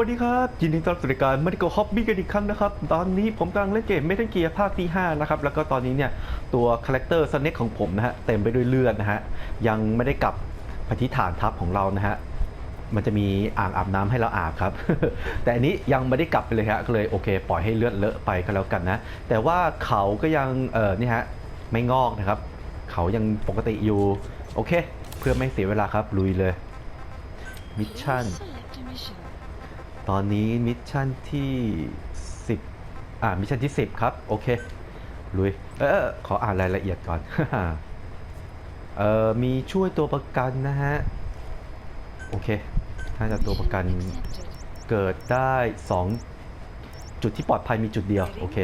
สวัสดีครับ ยินดีต้อนรับสู่รายการ Medical Hobby กันอีกครั้งนะครับ ตอนนี้ผมกำลังเล่นเกม Metal Gear ภาคที่ 5 นะครับ แล้วก็ตอนนี้เนี่ย ตัวคาแรคเตอร์สเน็กของผมนะฮะ เต็มไปด้วยเลือดนะฮะ ยังไม่ได้กลับไปที่ฐานทัพของเรานะฮะ มันจะมีอ่างอาบน้ำให้เราอาบครับ แต่อันนี้ยังไม่ได้กลับไปเลยฮะก็เลยโอเค ปล่อยให้เลือดเลอะไปก็แล้วกันนะ แต่ว่าเขาก็ยังเออนี่ฮะไม่งอกนะครับ เขายังปกติอยู่ โอเค เพื่อไม่เสียเวลาครับลุยเลยมิชชั่น ตอนนี้มิชชั่นที่ 10 อ่ามิชชั่นที่ 10 ครับ โอเค ลุย เออ ขออ่านรายละเอียดก่อน เออมีช่วยตัวประกันนะฮะ โอเค ถ้าจะตัวประกันเกิดได้ 2 จุดที่ปลอดภัยมีจุดเดียว โอเค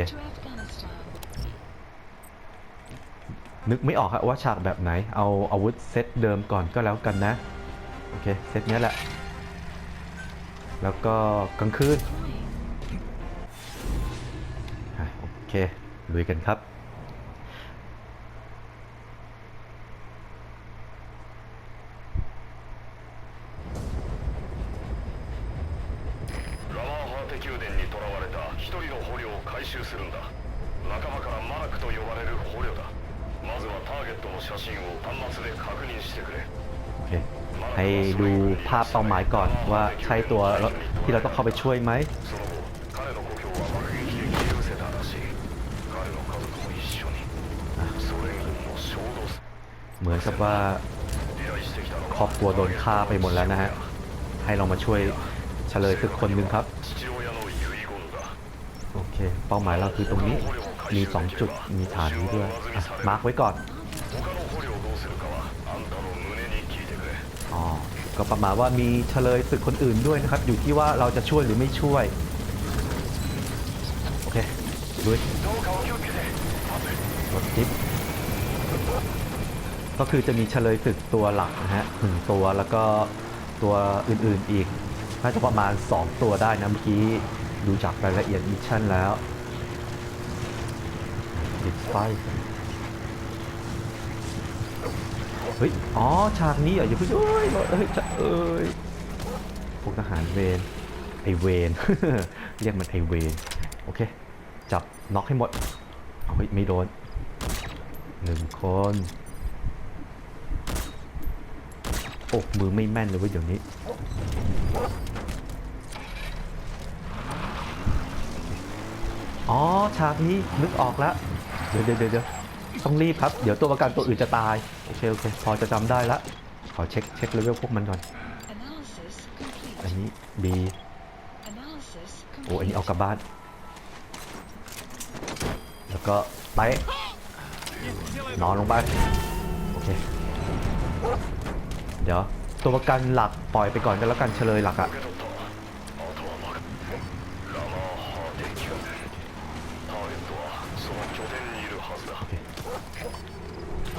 นึกไม่ออกครับว่าฉากแบบไหน เอาอาวุธเซตเดิมก่อนก็แล้วกันนะ โอเค เซตเนี้ยแหละ แล้วก็กลางคืน Deploying. อ่ะโอเค ลุยกันครับ ラマンハーテ宮殿に囚われた一人の捕虜を回収するんだ仲間からマラクと呼ばれる捕虜だまずはターゲットの写真を端末で確認してくれ โอเค ให้ดูภาพเป้าหมายก่อนว่าใช่ตัวที่เราต้องเข้าไปช่วยไหมเหมือนกับว่าครอบครัวโดนฆ่าไปหมดแล้วนะฮะ ให้เรามาช่วยเฉลยคืกคนหนึ่งครับ โอเค เป้าหมายเราคือตรงนี้มี 2 จุดมีฐานนี้ด้วยมาร์กไว้ก่อน ก็ประมาณว่ามีเฉลยศึกคนอื่นด้วยนะครับ อยู่ที่ว่าเราจะช่วยหรือไม่ช่วย โอเคดูรถจิ๊บก็คือจะมีเฉลยศึกตัวหลักนะฮะหนึ่งตัวแล้วก็ตัวอื่นๆอีก น่าจะประมาณ 2 ตัวได้นะเมื่อกี้ดูจากรายละเอียดมิชชั่นแล้วติดไฟ เฮ้ย อ๋อ ฉากนี้เหรออย่าเพิ่งเอ้ยเอ้ยจะเอ้ยพวกทหารเวรไอเวนเรียกมันไอเวนโอเค จับน็อกให้หมดเฮ้ยไม่โดนหนึ่งคน โอ้มือไม่แม่นเลยว้ยเดี๋ยวนี้ อ๋อ ฉากนี้นึกออกแล้ว เดี๋ยวเดี๋ยวเดี๋ยว ต้องรีบครับ เดี๋ยวตัวประกันตัวอื่นจะตาย โอเค โอเค พอจะจำได้ละ ขอเช็คเช็คเลเวลพวกมันก่อน Analysis อัน complete. นี้ B Analysis โอ้อัน complete. นี้เอากลับบ้าน แล้วก็ไปะนอนลงไปโอเค เดี๋ยว ตัวประกันหลักปล่อยไปก่อนก็แล้วกันเฉลยหลักอะ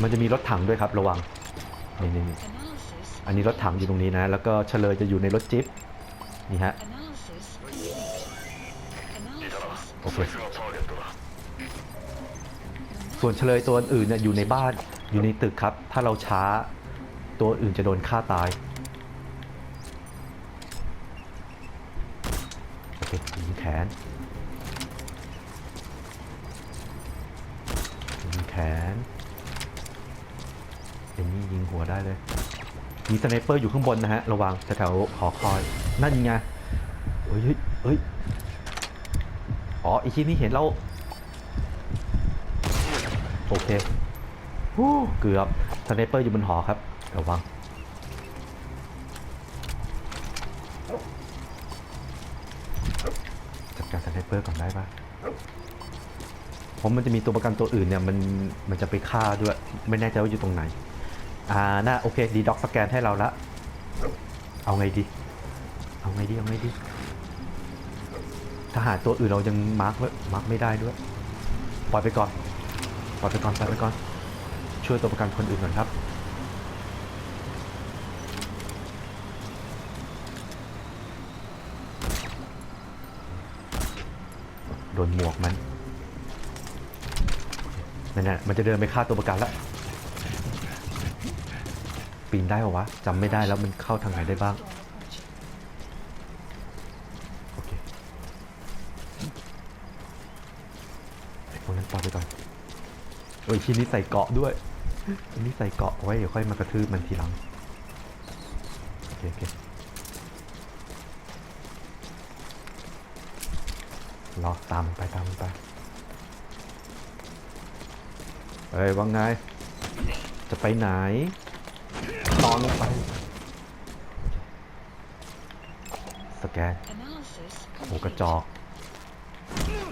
มันจะมีรถถังด้วยครับระวังนี่นี่นี่อันนี้รถถังอยู่ตรงนี้นะ แล้วก็เฉลยจะอยู่ในรถจิ๊บนี่ฮะโอเคส่วนเฉลยตัวอื่นเนี่ยอยู่ในบ้านอยู่ในตึกครับ ถ้าเราช้าตัวอื่นจะโดนฆ่าตายโอเคยิงแขนยิงแขน เอ็นนี่ยิงหัวได้เลย มีสไนเปอร์อยู่ข้างบนนะฮะ ระวังแถวๆหอคอย นั่นไงเฮ้ยเฮ้ยเฮ้ยอ๋ออีกทีนี่เห็นเรา โอเคเกือบสไนเปอร์อยู่บนหอครับ ระวังจัดการสไนเปอร์ก่อนได้ปะผมมันจะมีตัวประกันตัวอื่นเนี่ย มันมันจะไปฆ่าด้วย ไม่แน่ใจว่าอยู่ตรงไหน อ่าน่าโอเคดีด็อกสแกนให้เราละ เอาไงดี เอาไงดี เอาไงดี ทหารตัวอื่นเรายังมาร์กมาร์กไม่ได้ด้วย ปล่อยไปก่อน ปล่อยไปก่อน ปล่อยไปก่อน ช่วยตัวประกันคนอื่นก่อนครับ โดนหมวกมันนั่นแหละมันจะเดินไปฆ่าตัวประกันแล้ว ปีนได้ปะวะจำไม่ได้แล้วมันเข้าทางไหนได้บ้างโอเคไอ้พวกนั้นปล่อยไปก่อนโอ้ยทีนี้ใส่เกาะด้วยทีนี้ใส่เกาะไว้เดี๋ยวค่อยมากระทืบมันทีหลังโอเคโอเครอตามไปตามไปเฮ้ยว่าไงจะไปไหน นอนลงไป สแกน Analysis โอ้ complete. กระจอก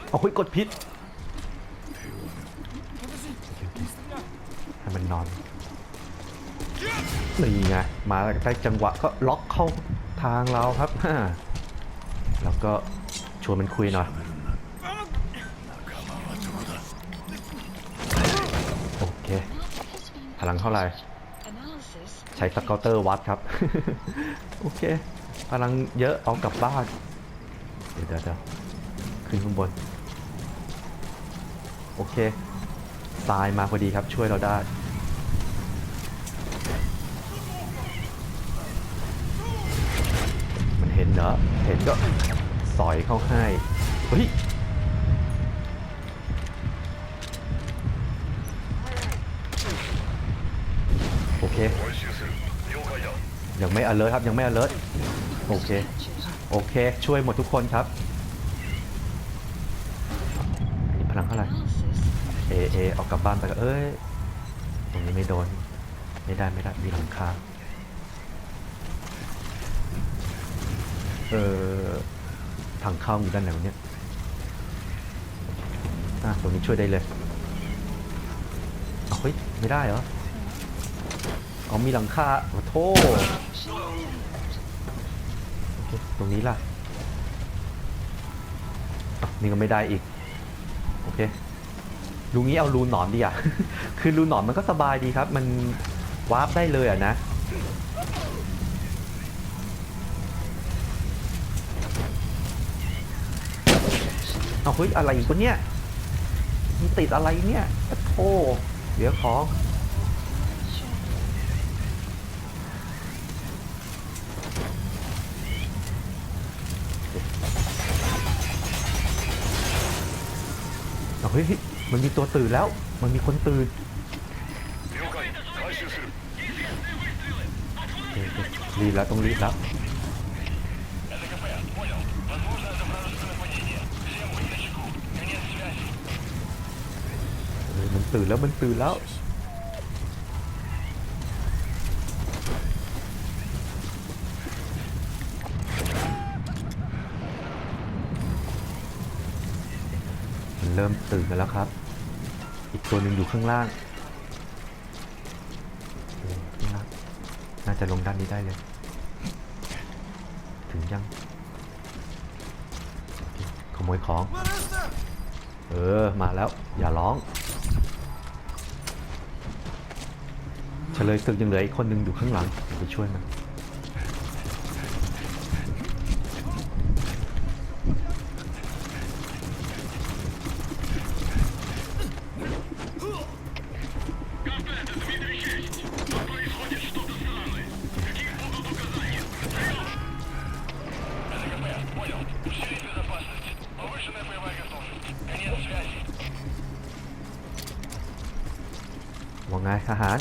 เอาเฮ้ยกดพิษให้มันนอนนี่ไงมาใกล้จังหวะก็ล็อกเข้าทางเราครับแล้วก็ชวนมันคุยหน่อยโอเค Map has been พลังเท่าไหร่ Analysis ใช้สเกาเตอร์วัดครับ โอเคพลังเยอะเอากลับบ้าน เดี๋ยวเดี๋ยวขึ้นข้างบน โอเคทรายมาพอดีครับช่วยเราได้มันเห็นเนอะเห็นก็สอยเข้าให้เฮ้ยโอเค ยังไม่ alert ครับยังไม่ alert โอเค โอเค ช่วยหมดทุกคนครับนนี้พลังเท่าไหร่เอเอเอากลับบ้านไปก็เอ้ย ตรงนี้ไม่โดน ไม่ได้ไม่ได้มีหลังคาเออทางเข้าอยู่ด้านไหนวะเนี่ยอะตรงนี้ช่วยได้เลยเฮ้ย ไม่ได้เหรอ เอามีหลังคาโอ้โทษตรงนี้ล่ะนี่ก็ไม่ได้อีก โอเคลุงนี้เอารูนหนอนดีอะ คือรูนหนอนมันก็สบายดีครับ มันวาร์ปได้เลยอะนะ เอาเฮ้ยอะไรอีกวะเนี่ยมันติดอะไรเนี่ยโอ้เดี๋ยวขอ เฮ้ยมันมีตัวตื่นแล้ว มันมีคนตื่นรีบแล้วต้องรีบแล้วมันตื่นแล้วมันตื่นแล้ว เริ่มตื่นกันแล้วครับ อีกตัวหนึ่งอยู่ข้างล่างข้างล่าง น่าจะลงด้านนี้ได้เลย ถึงยัง ขโมยของ เออ มาแล้ว อย่าร้องเฉลยศึกยังเหลืออีกคนหนึ่งอยู่ข้างหลังไปช่วยมัน ทหาร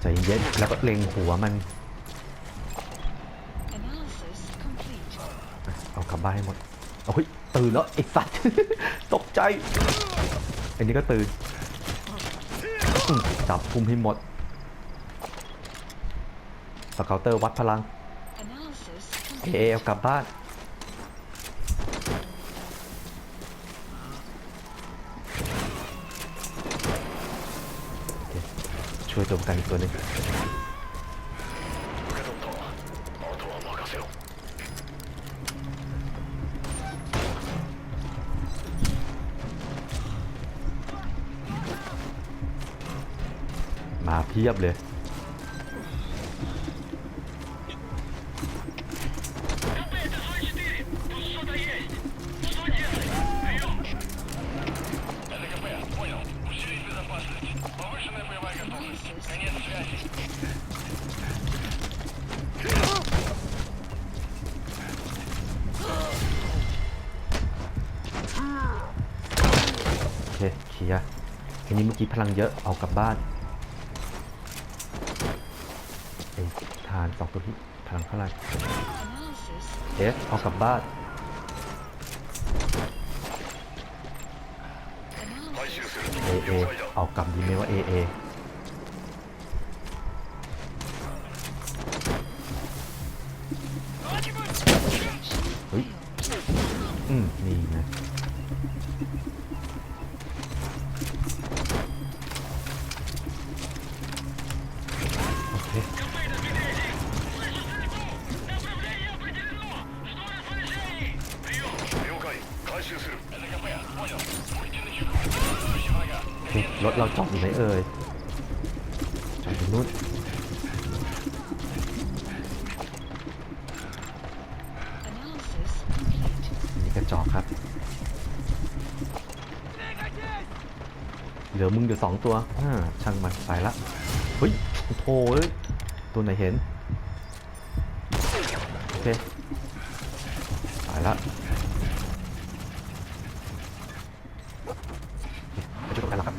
ใจเย็นแล้วก็เล็งหัวมัน Analysis complete. เอากลับบ้านให้หมดเอาเฮ้ยตื่นแล้วไอ้สัตว์ตกใจอันนี้ก็ตื่นอื้อจับคุมให้หมดสเกาเตอร์วัดพลัง Analysis เอ complete. เอากลับบ้าน ช่วยตัวปรอีกตัวนึงมาเพียบเลยื่อกี้พลังเยอะเอากลับบ้านไอ้ทานสองตัวที่พลังเท่าไหร่เอสเอากลับบ้านเอเอเอากลับดีไหมว่าเอเอ ไหนเอ่ยจอดนู่นนี่กระจอกครับ เหลือมึงอยู่สองตัวอ่าช่างมันไปละ เฮ้ยโอ้โหเอ้ยตัวไหนเห็น โอเค ไปละไปช่วยกันแล้วครับ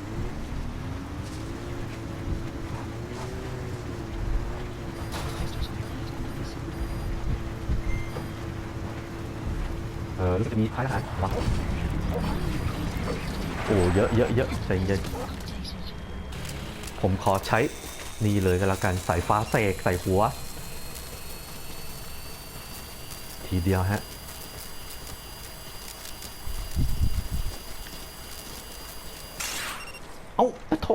จะมีท้ายทหารวะโอ้เยอะเยอะเยอะใจเย็นผมขอใช้นี่เลยก็แล้วกันสายฟ้าเสกใส่หัว ทีเดียวฮะเอ้าโถ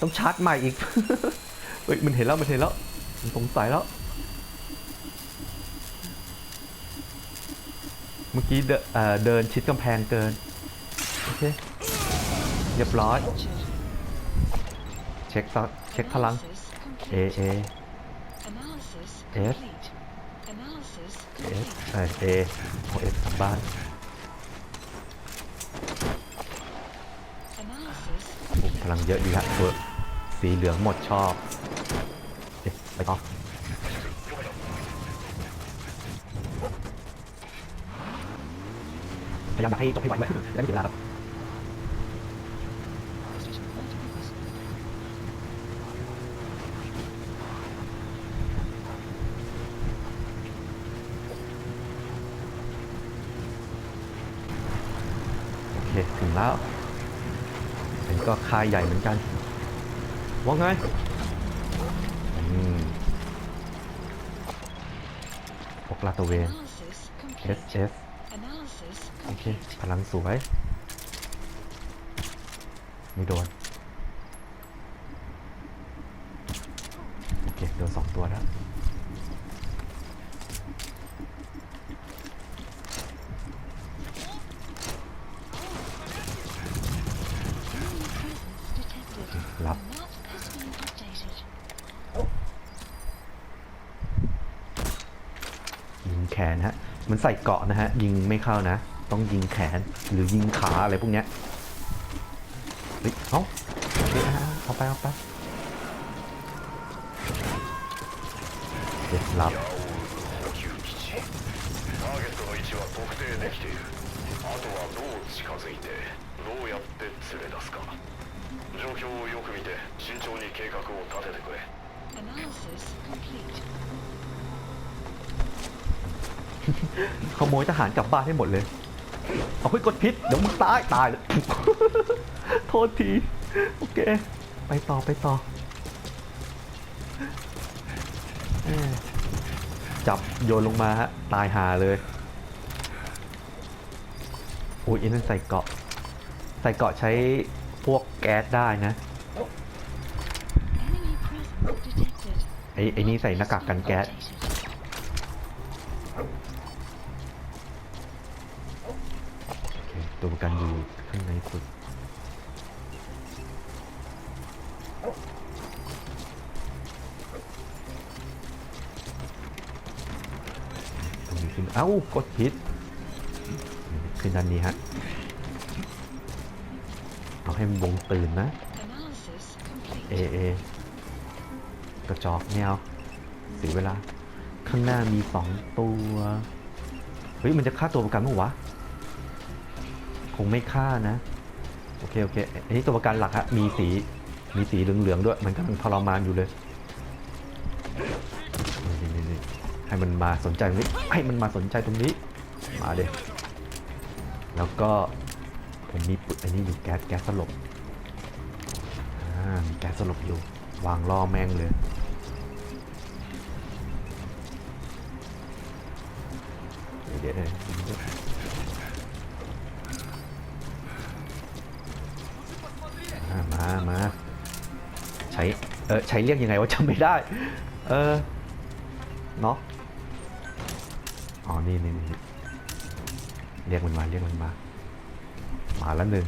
ต้องชาร์จใหม่อีก เฮ้ยมันเห็นแล้วมันเห็นแล้วมันสงสัยแล้ว มื่อกี้เดเเดินชิดกำแพงเกิน โอเค เรียบร้อย เช็คซะเช็คพลัง เอ เอ เอส complete ใช่เอเอเอสกลับบ้านพลังเยอะดีฮะตัวสีเหลืองหมดชอบ เอ๊ะไปต่อพ ยายามอยากให้จบให้ไวไว้ได้ไม่เสียเวลาครับโอเคถึงแล้วเป็นก็คายใหญ่เหมือนกันว่าไงอืมพวกลาตะเวน S S เค พลังสวย ไม่โดน โอเค โดนสองตัวแล้วรับยิงแขนฮะ มันใส่เกาะนะฮะ ยิงไม่เข้านะ ต้องยิงแขน หรือยิงขาอะไรพวกเนี้ยเฮ้ยเอาเฮ้ยเอาเอาไปเอาไปเด็ดหลับ 矢を撃つ補給基地ターゲットの位置は特定できているあとはどう近づいてどうやって連れ出すか状況をよく見て慎重に計画を立ててくれ analysis complete ขโมยทหารกลับบ้านให้หมดเลย เอาเฮ้ยกดพิษเดี๋ยวมึงตายตายเลย โทษที โอเค ไปต่อไปต่อเอ้ยจับโยนลงมาฮะ ตายหาเลยโอ้ยอันนั้นใส่เกราะ ใส่เกราะใช้พวกแก๊สได้นะ enemy presence detected ไอ้ไอ้นี่ใส่หน้ากากกันแก๊ส updated ตัวประกันอยู่ข้างในสุดตรงนี้ขึ้นเอ้ากดพิษขึ้นด้านนี้ฮะเอาให้มันวงตื่นนะ analysis เอ complete เอกระจอกไม่เอาเสียเวลา ข้างหน้ามีสองตัว เฮ้ย มันจะฆ่าตัวประกันมั้งวะค งไม่ฆ่านะ โอเค โอเคอันนี้ตัวประกันหลักฮะ มีสี มีสีเหลืองๆด้วย มันกำลังทรมานอยู่เลยให้มันมาสนใจตรงนี้ ให้มันมาสนใจตรงนี้ มาเด็แล้วก็ผมมีปุ๊อันนี้อยู่แก๊สแก๊สสลบอ่ามีแก๊สสลบอยู่ วางล่อแม่งเลยเดี๋ยวเดี๋ยว เออใช้เรียกยังไงว่าจำไม่ได้ เออเนาะอ๋อนี่นี่นี่เรียกมันมาเรียกมันมา มาแล้วหนึ่ง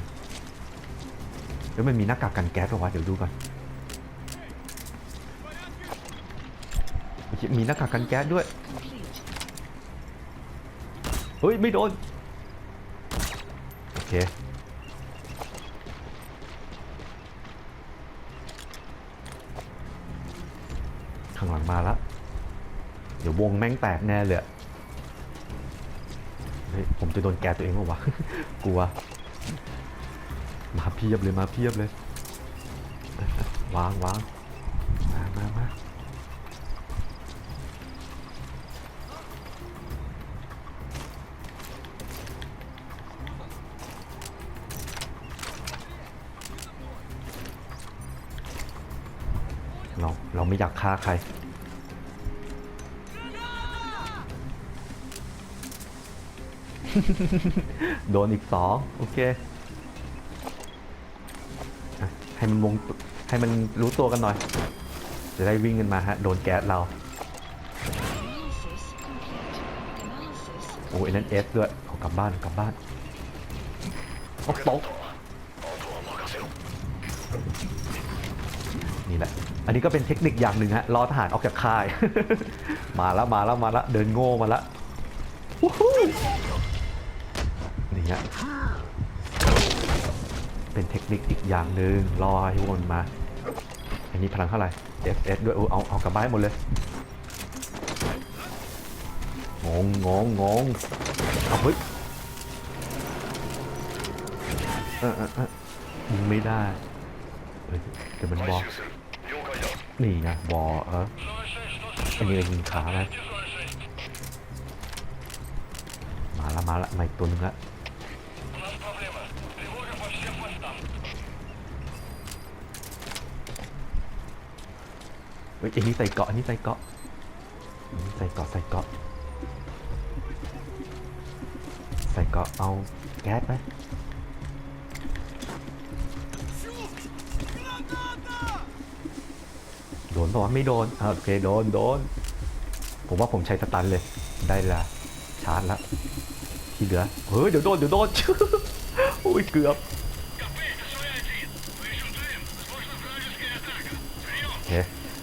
แล้วมันมีหน้ากากกันแก๊สหรอวะเดี๋ยวดูก่อนมีหน้ากากกันแก๊สด้วยเฮ้ยไม่โดนโอเค ข้างหลัง มาล้วเดี๋ยววงแม่งแตกแน่เลยเฮ้ยผมจะโดนแกตัวเองเปล่าวะกลัว มาเพียบเลยมาเพียบเลยวางวางมามามาเราเราไม่อยากฆ่าใคร โดนอีกสองโอเคให้มันวงให้มันรู้ตัวกันหน่อย จะได้วิ่งกันมาฮะ โดนแก๊สเรา โอ้ยนั่นเอสด้วยเอกลับบ้านกลับบ้านโอ้ตกนี่แหละ อันนี้ก็เป็นเทคนิคอย่างหนึ่งฮะรอทหารออกจากค่าย มาแล้วมาแล้วมาแล้วเดินโง่มาแล้ว เป็นเทคนิคอีกอย่างหนึ่งรอยวนมา อันนี้พลังเท่าไหร่ FS ด้วยเอาเอากระบายหมดเลย งงงงงงเอาเฮ้ยไม่ได้เฮ้ยแมันบอกนี่นะบอเอออันนี้ยิงขาแล้มาละมาละมาอีตัวนึงละ เฮ้ยอันนี้ใส่เกาะอันนี้ใส่เกาะใส่เกาะใส่เกาะใส่เกาะเอาแก๊สไหมโดนปะวะไม่โดนโอเคโดนโดน ผมว่าผมใช้สตันเลย ได้ละชาร์จละที่เหลือ เฮ้ย เดี๋ยวโดน เดี๋ยวโดนอุ้ยเกือบ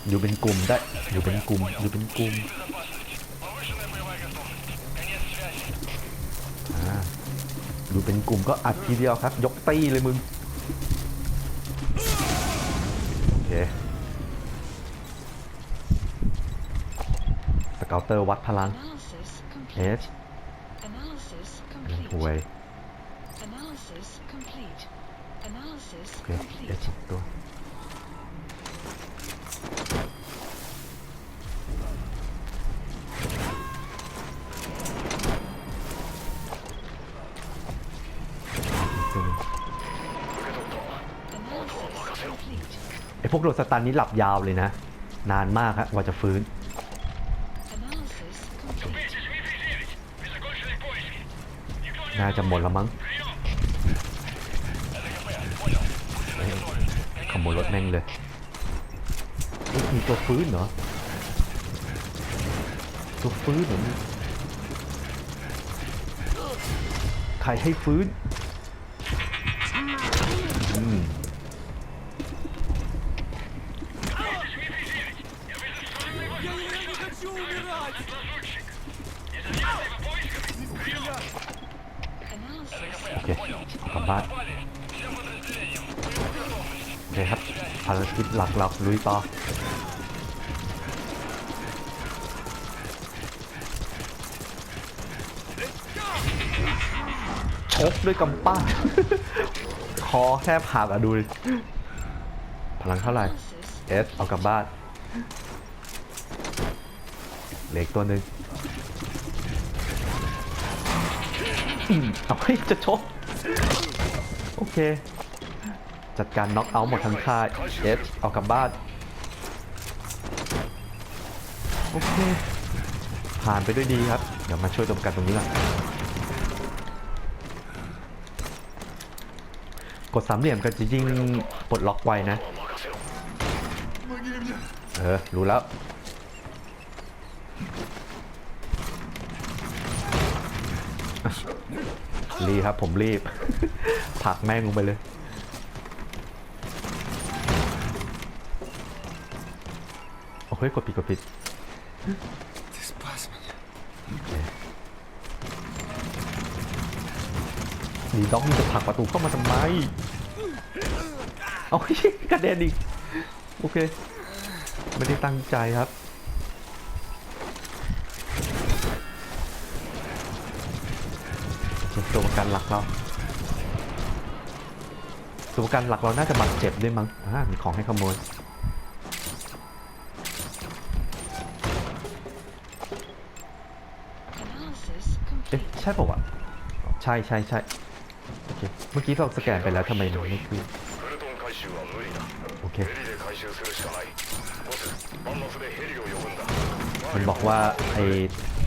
อยู่เป็นกลุ่มได้ อยู่เป็นกลุ่ม อยู่เป็นกลุ่มอ่าอยู่เป็นกลุ่มก็อัดทีเดียวครับ ยกตีเลยมึง โอเคสเกลเตอร์วัดพลัง Analysis เอ complete. ส Analysis อันนั้น complete. ห่วย วกโดนสตันนี้หลับยาวเลยนะ นานมากฮะกว่าจะฟื้น น่าจะหมดแล้วมั้งขโมยรถแม่งเลยเอ้ยมีตัวฟื้นเหรอ ตัวฟื้นเหรอใครให้ฟื้น โอเคกลับบ้านโอเคครับภารกิจหลักเราลุยต่อชกด้วยกำปั้นคอแทบหักอะดู พลังเท่าไหร่เอสเอากลับบ้าน เหล็กตัวหนึ่งเอาให้จะชกโอเค จัดการน็อกเอาท์หมดทั้งค่ายเอฟเอากลับบ้าน โอเค ผ่านไปด้วยดีครับ เดี๋ยวมาช่วยดมกันตรงนี้ก่อนกดสามเหลี่ยมกันจะยิ่งปลดล็อกไวนะ เออ รู้แล้ว รีบครับ ผมรีบ ผลักแม่งลงไปเลย โอ้ยกดปิดกดปิด Ты спас меня. ดีด็อกนี่จะผลักประตูเข้ามาทำไม เอา กระเด็นอีก โอเค ไม่ได้ตั้งใจครับ ตัวประกันหลักเราตัวประกันหลักเราน่าจะบาดเจ็บด้วยมั้งอ่ามีของให้ขโมยเอ๊ะใช่ป่าวะใช่ใช่ใช่โอเคเมื่อกี้เราสแกนไปแล้วทำไมมันไม่ขึ้นโอเคมันบอกว่าไอ้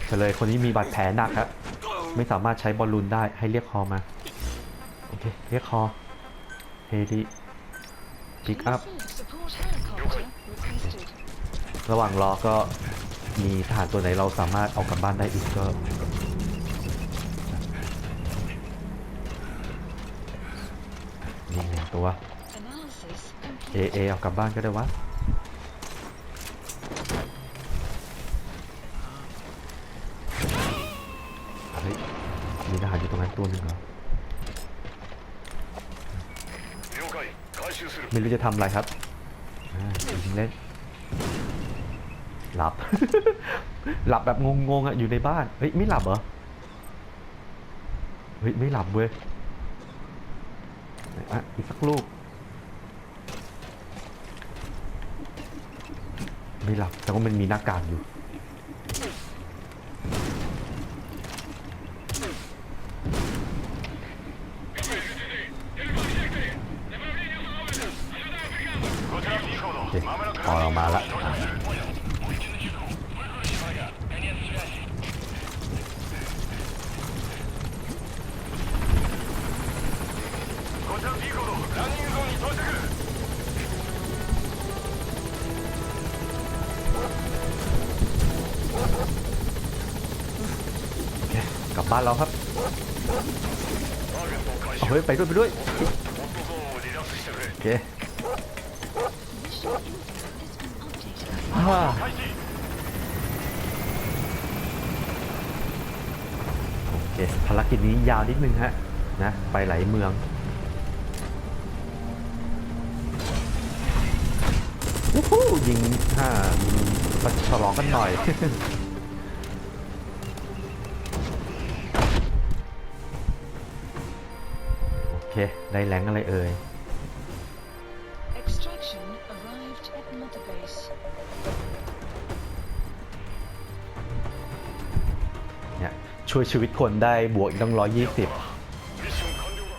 เฉลยคนนี้มีบาดแผลหนักครับ ไม่สามารถใช้บอลลูนได้ให้เรียกคอมา โอเค เรียกคอเฮดีพิกอัพ ระหว่างรอก็มีทหารตัวไหนเราสามารถเอากลับบ้านได้อีกก็นี่หนึ่งตัว เอเอเอากลับบ้านก็ได้วะ ไม่รู้จะทำอะไรครับยิงเล่นหลับ หลับแบบงงๆอะอยู่ในบ้านเฮ้ยไม่หลับเหรอเฮ้ยไม่หลับเว้ยอะอีกสักลูกไม่หลับแต่ว่ามันมีหน้ากากอยู่ บ้านเราครับเฮ้ยไปด้วยไปด้วยโอเคฮ่าโอเคภารกิจนี้ยาวนิดนึงฮะนะไปหลายเมืองวู้ฮู้ยิงห้าปฉลองกันหน่อย ค ได้แรงอะไรเอ่ยยช่วยชีวิตคนได้บวกอีกตั้ง120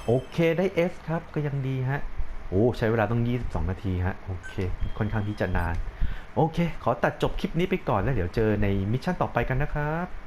โอเคได้ S ครับก็ยังดีฮะ โอ้ ใช้เวลาต้อง 22 นาทีฮะ โอเคค่อนข้างที่จะนาน โอเค ขอตัดจบคลิปนี้ไปก่อนแล้วเดี๋ยวเจอในมิชชั่นต่อไปกันนะครับ